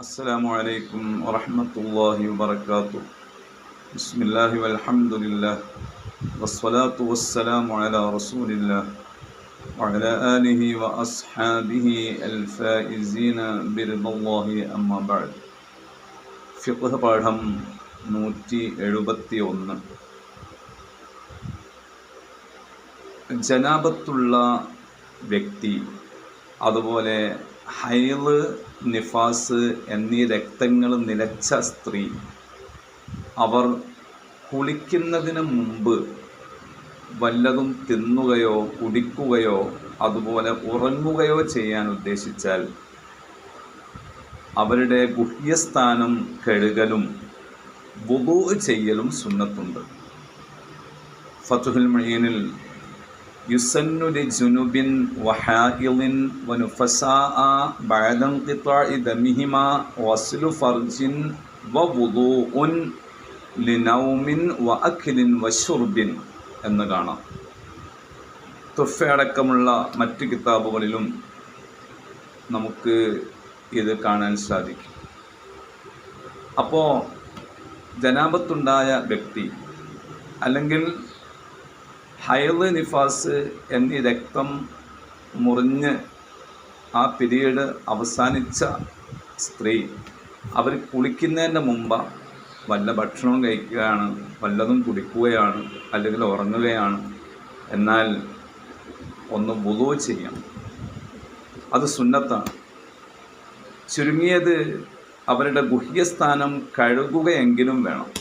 السلام عليكم ورحمة الله وبركاته بسم الله والحمد لله والصلاة والسلام على رسول الله وعلى آله وأصحابه الفائزين برضا الله أما بعد ഫിഖ് പാഠം നൂറ്റി എഴുപത്തി ഒന്ന് ജനാപത്തുള്ള വ്യക്തി അതുപോലെ ഹൈൾ നിഫാസ് എന്നീ രക്തങ്ങൾ നിലച്ച സ്ത്രീ. അവർ കുളിക്കുന്നതിന് മുമ്പ് വല്ലതും തിന്നുകയോ കുടിക്കുകയോ അതുപോലെ ഉറങ്ങുകയോ ചെയ്യാൻ ഉദ്ദേശിച്ചാൽ അവരുടെ ഗുഹ്യസ്ഥാനം കഴുകലും വുബു ചെയ്യലും സുന്നത്തുണ്ട്. ഫതുഹുൽ മൊയ്യനിൽ വശുർബിൻ എന്ന് കാണാം. തുഫയടക്കമുള്ള മറ്റ് കിതാബുകളിലും നമുക്ക് ഇത് കാണാൻ സാധിക്കും. അപ്പോൾ ജനാപത്തുണ്ടായ വ്യക്തി അല്ലെങ്കിൽ ഹൈൾ നിഫാസ് എന്നീ രക്തം മുറിഞ്ഞ് ആ പിരീഡ് അവസാനിച്ച സ്ത്രീ അവർ കുളിക്കുന്നതിന്റെ മുമ്പ് വല്ല ഭക്ഷണവും കഴിക്കുകയാണ് വല്ലതും കുടിക്കുകയാണ് അല്ലെങ്കിൽ ഉറങ്ങുകയാണ്. എന്നാൽ ഒന്ന് വുളു ചെയ്യാം. അത് സുന്നത്താണ്. ചുരുങ്ങിയത് അവരുടെ ഗുഹ്യസ്ഥാനം കഴുകുകയെങ്കിലും വേണം.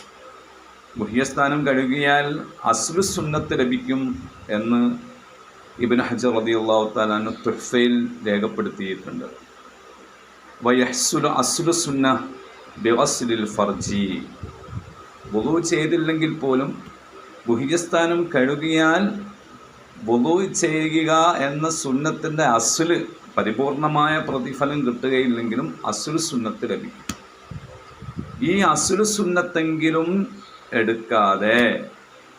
ഗുഹ്യസ്ഥാനം കഴുകിയാൽ അസ്ലു സുന്നത്ത് ലഭിക്കും എന്ന് ഇബിൻ ഹജർ റതി അള്ളാഹു താലാന് തുഫയിൽ രേഖപ്പെടുത്തിയിട്ടുണ്ട്. വയഹ്സുലു അസ്ലു സുന്ന ബിവസ്ലിൽ ഫർജി. വുളു ചെയ്തില്ലെങ്കിൽ പോലും ഗുഹ്യസ്ഥാനം കഴുകിയാൽ വുളു ചെയ്യുക എന്ന സുന്നത്തിന്റെ അസുൽ പരിപൂർണമായ പ്രതിഫലം കിട്ടുകയില്ലെങ്കിലും അസുൽ സുന്നത്ത് ലഭിക്കും. ഈ അസുൽ സുന്നത്തെങ്കിലും എടുക്കാതെ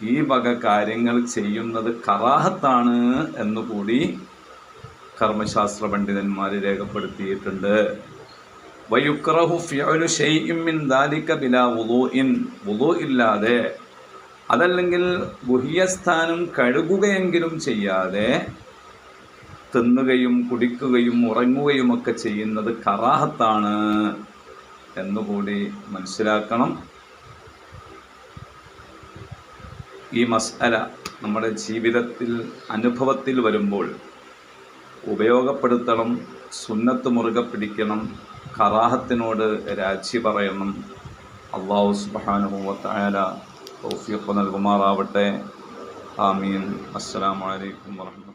ഈ വക കാര്യങ്ങൾ ചെയ്യുന്നത് കറാഹത്താണ് എന്നുകൂടി കർമ്മശാസ്ത്ര പണ്ഡിതന്മാർ രേഖപ്പെടുത്തിയിട്ടുണ്ട്. ബിലാ ഇല്ലാതെ അതല്ലെങ്കിൽ ഗുഹ്യസ്ഥാനം കഴുകുകയെങ്കിലും ചെയ്യാതെ തിന്നുകയും കുടിക്കുകയും ഉറങ്ങുകയും ഒക്കെ ചെയ്യുന്നത് കറാഹത്താണ് എന്നുകൂടി മനസ്സിലാക്കണം. ഈ മസാല നമ്മുടെ ജീവിതത്തിൽ അനുഭവത്തിൽ വരുമ്പോൾ ഉപയോഗപ്പെടുത്തണം സുന്നത്ത് മുറുകെ പിടിക്കണം കറാഹത്തിനോട് രാജി പറയണം. അള്ളാഹു സുബാനുഭവത്തായാല തൗഫീഖ് നൽകുമാറാവട്ടെ. ആമീൻ. അസ്സലാമലൈക്കും വാഹമത്ത്